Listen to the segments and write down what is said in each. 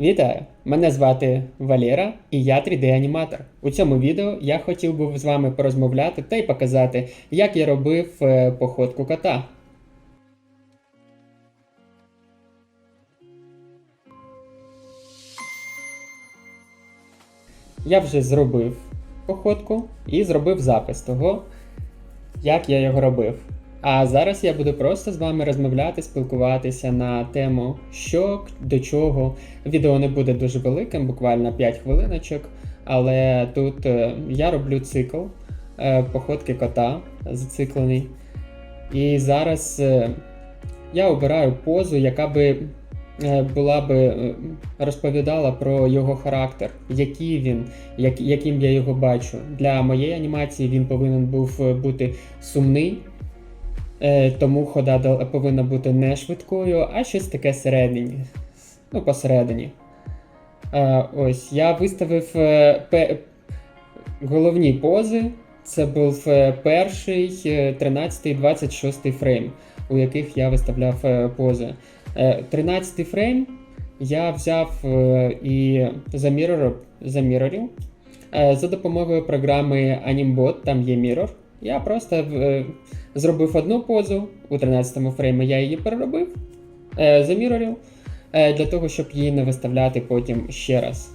Вітаю! Мене звати Валера і я 3D-аніматор. У цьому відео я хотів би з вами порозмовляти та й показати, як я робив е, походку кота. Я вже зробив походку і зробив запис того, як я його робив. А зараз я буду просто з вами розмовляти, спілкуватися на тему, що до чого. Відео не буде дуже великим, буквально 5 хвилиночок. Але тут е, я роблю цикл е, походки кота зациклений. І зараз е, я обираю позу, яка би була би розповідала про його характер, який він, як, яким я його бачу. Для моєї анімації він повинен був бути сумний. Е, тому хода повинна бути не швидкою, а щось таке середині. Ну, посередині. Е, ось, я виставив е, головні пози. Це був перший, е, 13 і 26 фрейм, у яких я виставляв пози. Е, 13 фрейм я взяв і замірорив, за допомогою програми Animbot, там є Mirror. Я просто е, зробив одну позу у 13 му фреймі, я її переробив, е, замірорив, е, для того, щоб її не виставляти потім ще раз.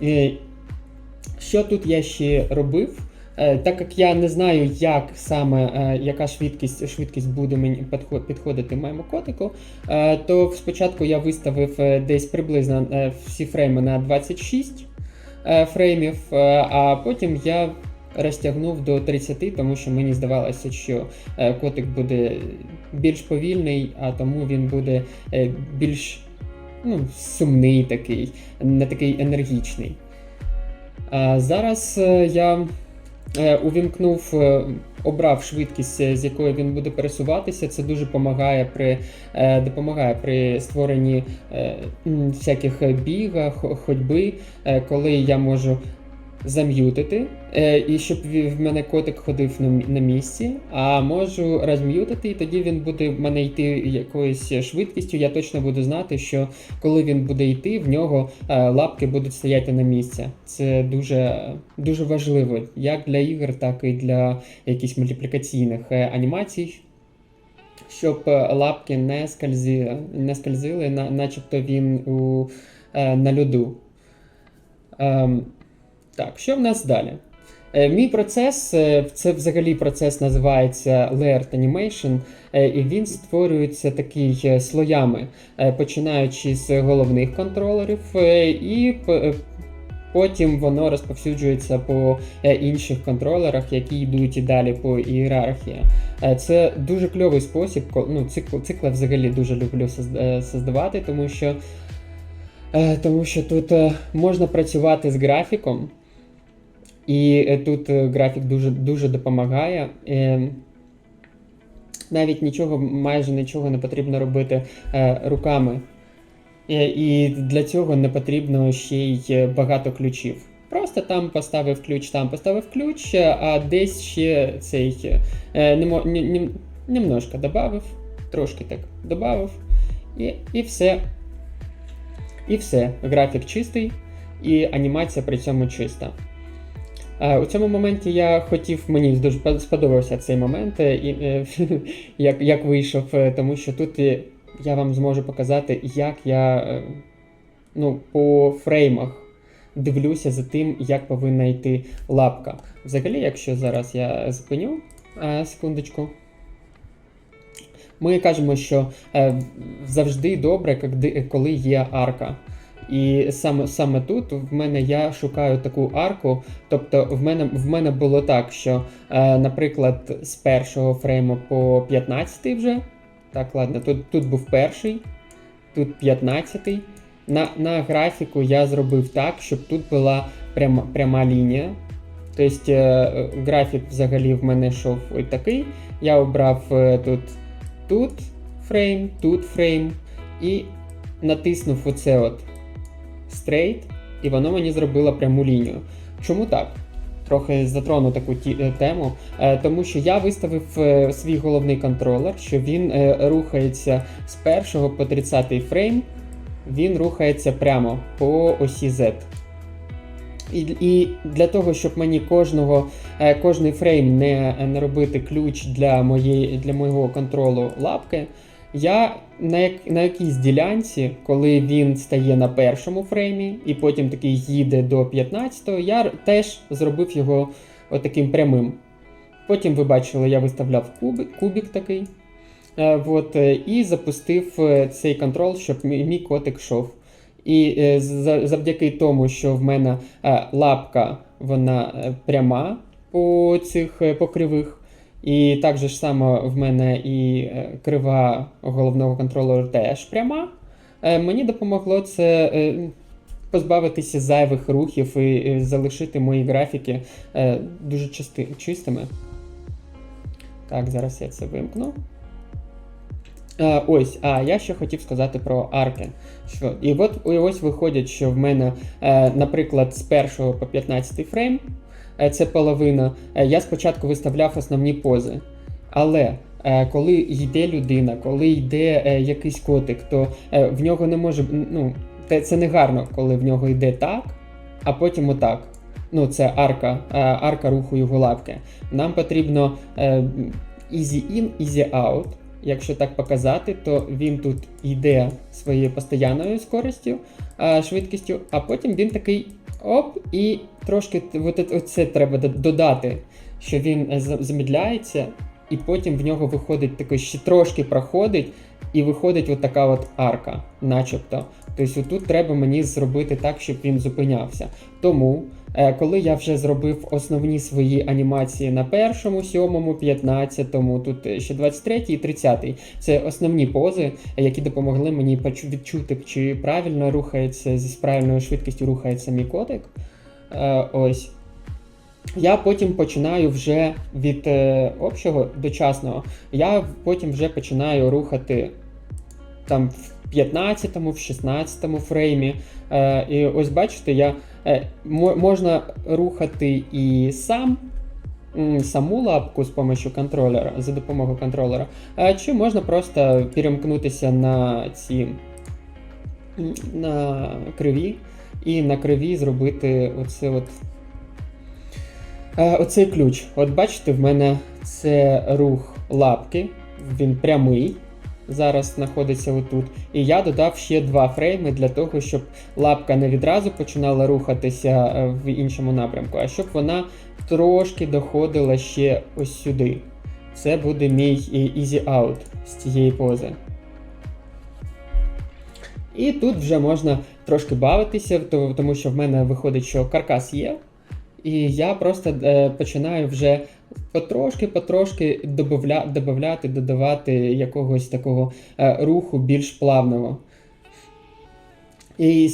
І що тут я ще робив? Е, Так як я не знаю, як саме е, яка швидкість, швидкість буде мені підходити моєму котику, е, то спочатку я виставив е, десь приблизно е, всі фрейми на 26 е, фреймів, е, а потім я розтягнув до 30, тому що мені здавалося, що е, котик буде більш повільний, а тому він буде е, більш ну, сумний такий, не такий енергічний. А зараз е, я увімкнув, обрав швидкість, з якою він буде пересуватися. Це дуже допомагає при, допомагає при створенні всяких бігах, ходьби, коли я можу зам'ютити, е, і щоб в мене котик ходив на, місці, а можу розм'ютити, і тоді він буде в мене йти якоюсь швидкістю. Я точно буду знати, що коли він буде йти, в нього е, лапки будуть стояти на місці. Це дуже, дуже важливо як для ігор, так і для якихось мультиплікаційних е, анімацій. Щоб лапки не скользили, не скользили на, начебто він у, на льоду. Так, що в нас далі? Е, Мій процес е, це взагалі процес називається Layered Animation, е, і він створюється такий слоями, починаючи з головних контролерів, і потім воно розповсюджується по інших контролерах, які йдуть і далі по ієрархії. Це дуже кльовий спосіб, ну, цикл, цикли взагалі дуже люблю соз- создавати, тому що, тому що тут можна працювати з графіком. І е, тут е, графік дуже, дуже допомагає. Е, Навіть нічого, майже нічого не потрібно робити е, руками. Е, І для цього не потрібно ще й е, багато ключів. Просто там поставив ключ, там поставив ключ, а десь ще цей немо, ні, немножко добавив, трошки так добавив, і, і все. І все. Графік чистий, і анімація при цьому чиста. У цьому моменті я хотів, мені дуже сподобався цей момент, е, і, е, як, як вийшов, е, тому що тут я вам зможу показати, як я ну, по фреймах дивлюся за тим, як повинна йти лапка. Взагалі, якщо зараз я зупиню секундочку. Ми кажемо, що завжди добре, коли є арка. І саме, саме тут в мене я шукаю таку арку. Тобто в мене, в мене було так, що, е, наприклад, з першого фрейму по 15 вже. Так, ладно, тут, тут був перший, тут 15. На, на графіку я зробив так, щоб тут була пряма, пряма лінія. Тобто е, графік взагалі в мене йшов ось такий. Я обрав е, тут, тут фрейм, тут фрейм і натиснув оце от straight, і воно мені зробило пряму лінію. Чому так? Трохи затрону таку е, тему, е, тому що я виставив е, свій головний контролер, що він рухається з першого по 30 фрейм він рухається прямо по осі Z. І, і для того, щоб мені кожного, кожний фрейм не, не робити ключ для, моєї, для моєго контролу лапки, я на, як, на якійсь ділянці, коли він стає на першому фреймі і потім такий їде до 15-го, я теж зробив його отаким прямим. Потім ви бачили, я виставляв кубик, кубик такий. Е, от, е, і запустив е, цей контрол, щоб мій, мій котик йшов. І завдяки тому, що в мене лапка вона пряма по цих по кривих, і так же ж само в мене і е, крива головного контролера теж пряма. е, Мені допомогло це е, позбавитися зайвих рухів і залишити мої графіки дуже чисти, чистими. Так, зараз я це вимкну. Ось, а я ще хотів сказати про арки. Що, і от і ось виходить, що в мене, наприклад, з 1 по 15 фрейм, це половина, е, я спочатку виставляв основні пози. Але е, коли йде людина, коли йде е, якийсь котик, то е, в нього не може. Ну, це не гарно, коли в нього йде так, а потім отак. Ну, це арка, е, арка руху його лапки. Нам потрібно е, easy in, easy out. Якщо так показати, то він тут йде своєю постоянною скоростю, е, швидкістю, а потім він такий оп, і трошки це- оце треба додати, що він замідляється, замедляється, і потім в нього виходить такий, ще трошки проходить, і виходить от така от арка, начебто. Тобто тут треба мені зробити так, щоб він зупинявся. Тому, е, коли я вже зробив основні свої анімації на першому, сьомому, п'ятнадцятому, тут е, ще 23 і 30, це основні пози, е, які допомогли мені відчути, чи правильно рухається зі правильною швидкістю рухається мій котик. Е, ось. Я потім починаю вже від е, общого дочасного, я потім вже починаю рухати там в 15-му, в 16-му фреймі. Е, і ось бачите, я, е, мо- можна рухати і сам. Саму лапку з допомогою контролера, за допомогою контролера, е, чи можна просто перемкнутися на ці на криві і на криві зробити оце от Оцей ключ. От бачите, в мене це рух лапки, він прямий. Зараз знаходиться отут. І я додав ще два фрейми для того, щоб лапка не відразу починала рухатися е, в іншому напрямку, а щоб вона трошки доходила ще ось сюди. Це буде мій е, easy out з цієї пози. І тут вже можна трошки бавитися, тому що в мене виходить, що каркас є. І я просто е, починаю вже потрошки-потрошки добавляти, додавати якогось такого е, руху більш плавного. І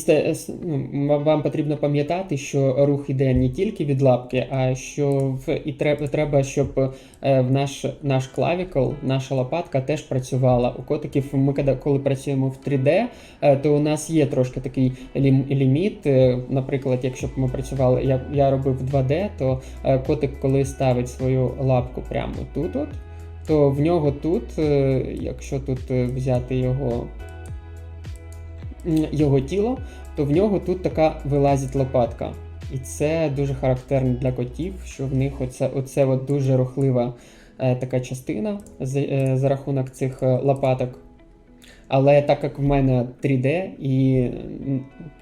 ну, вам потрібно пам'ятати, що рух іде не тільки від лапки, а що в, і треба, щоб е, в наш, наш клавікл, наша лопатка теж працювала. У котиків ми коли, працюємо в 3D, е, то у нас є трошки такий ліміт. Е, Наприклад, якщо б ми працювали, я, я робив 2D, то котик, коли ставить свою лапку прямо тут, от, то в нього тут, якщо тут взяти його його тіло, то в нього тут така вилазить лопатка. І це дуже характерно для котів, що в них оце, оце от дуже рухлива е, така частина за, е, за рахунок цих е, лопаток. Але так як в мене 3D і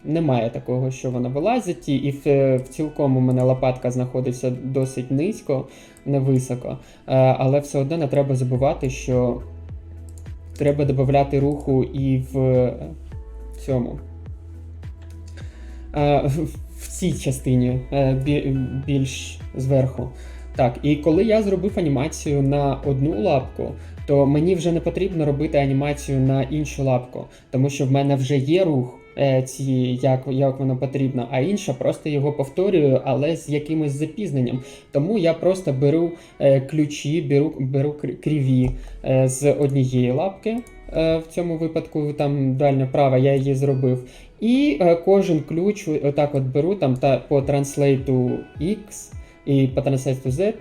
немає такого, що вона вилазить, і, в, е, в цілком у мене лопатка знаходиться досить низько, не високо. Е, але все одно не треба забувати, що треба додати руху і в цьому. Е, в- цій частині е, більш зверху. Так, і коли я зробив анімацію на одну лапку, то мені вже не потрібно робити анімацію на іншу лапку, тому що в мене вже є рух, е, ці, як, як воно потрібно, а інша просто його повторюю, але з якимось запізненням. Тому я просто беру ключі, беру, беру кр- кріві з однієї лапки. Е, В цьому випадку там дальня права, я її зробив. І е, кожен ключ отак от беру там та по транслейту X і по транслейту Z,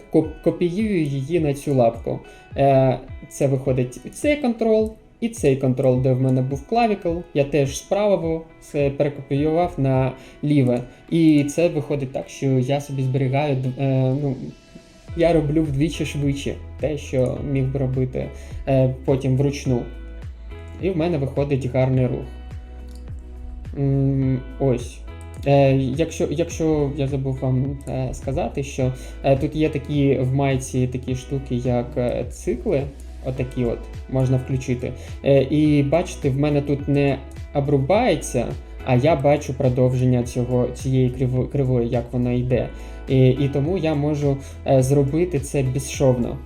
копіюю її на цю лапку. Е, Це виходить цей контрол, І цей контрол, де в мене був клавікл, я теж справа перекопіював на ліве. І це виходить так, що я собі зберігаю. Ну, я роблю вдвічі швидше те, що міг би робити потім вручну. І в мене виходить гарний рух. Ось. Е, якщо, якщо я забув вам е, сказати, що е, тут є такі в майці такі штуки, як цикли, отакі от можна включити. І бачите, в мене тут не обрубається, а я бачу продовження цього, цієї криво- кривої, як вона йде. І, і тому я можу зробити це безшовно.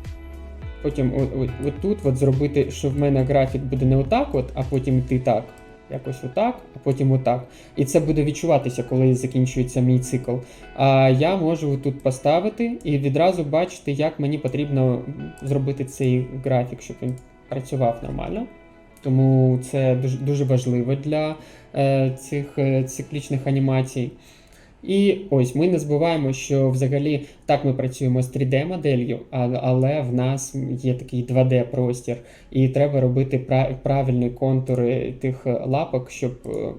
Потім о- о- отут от зробити, що в мене графік буде не отак, от, а потім йти так. Якось отак, а потім отак. І це буде відчуватися, коли закінчується мій цикл. А я можу тут поставити і відразу бачити, як мені потрібно зробити цей графік, щоб він працював нормально. Тому це дуже, дуже важливо для е, цих е, циклічних анімацій. І ось ми не забуваємо, що взагалі так ми працюємо з 3D-моделлю, але в нас є такий 2D-простір, і треба робити пра- правильні контури тих лапок, щоб, е,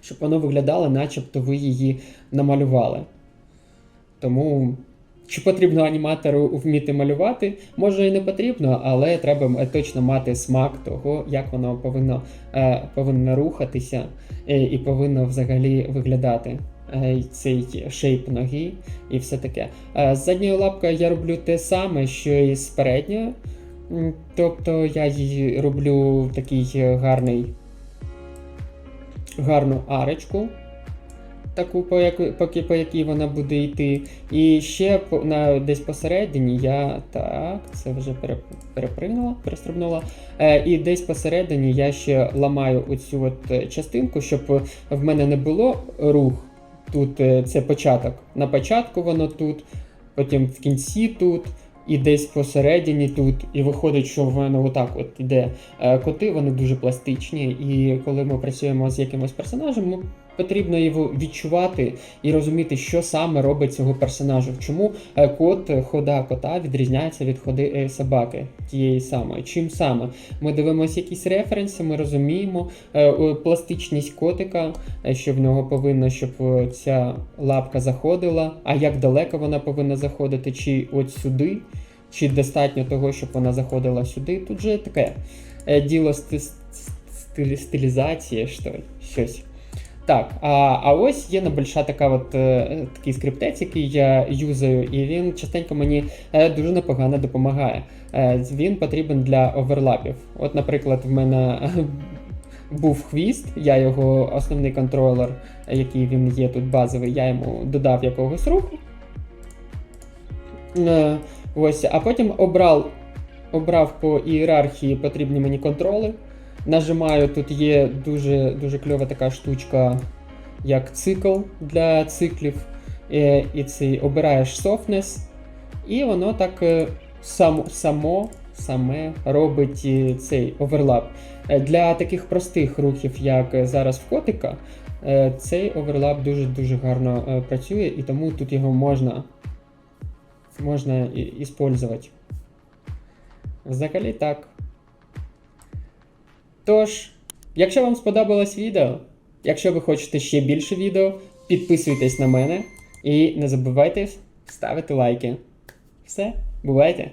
щоб воно виглядало, начебто ви її намалювали. Тому чи потрібно аніматору вміти малювати? Може і не потрібно, але треба точно мати смак того, як воно повинно, е, повинно рухатися е, і повинно взагалі виглядати. Е, Цей шейп ноги і все таке. Е, З задньою лапкою я роблю те саме, що і з передньою. Тобто я її роблю такий гарний, гарну арочку, таку, по, яку, поки, по якій вона буде йти. І ще на, десь посередині я. Так, це вже перепригнула, перестрибнула. Е, і десь посередині я ще ламаю оцю от е, частинку, щоб в мене не було рух. Тут е, це початок. На початку воно тут, потім в кінці тут. І десь посередині тут, і виходить, що в мене отак от іде Е, коти, вони дуже пластичні, і коли ми працюємо з якимось персонажем, ми потрібно його відчувати і розуміти, що саме робить цього персонажа. Чому е, кот, е, хода кота відрізняється від ходи е, собаки тієї самої. Чим саме? Ми дивимося якісь референси, ми розуміємо пластичність котика, що в нього повинно, щоб ця лапка заходила, а як далеко вона повинна заходити, чи от сюди. Чи достатньо того, щоб вона заходила сюди? Тут же таке діло стилізації, що щось. Так, а, а ось є небольша така от, е, такий скриптець, який я юзаю, і він частенько мені е, дуже непогано допомагає. Е, він потрібен для оверлапів. От, наприклад, в мене був хвіст, я його основний контролер, який він є тут базовий, я йому додав якогось руху. Ось, а потім обрав, обрав по ієрархії потрібні мені контроли. Нажимаю, тут є дуже, дуже кльова така штучка, як цикл для циклів. Е, І цей обираєш softness, і воно так е, само, само саме робить е, цей оверлап. Для таких простих рухів, як зараз в котика, цей оверлап дуже-дуже гарно працює, і тому тут його можна, можна іспользувати. Взагалі так. Тож, якщо вам сподобалось відео, якщо ви хочете ще більше відео, підписуйтесь на мене і не забувайте ставити лайки. Все, бувайте!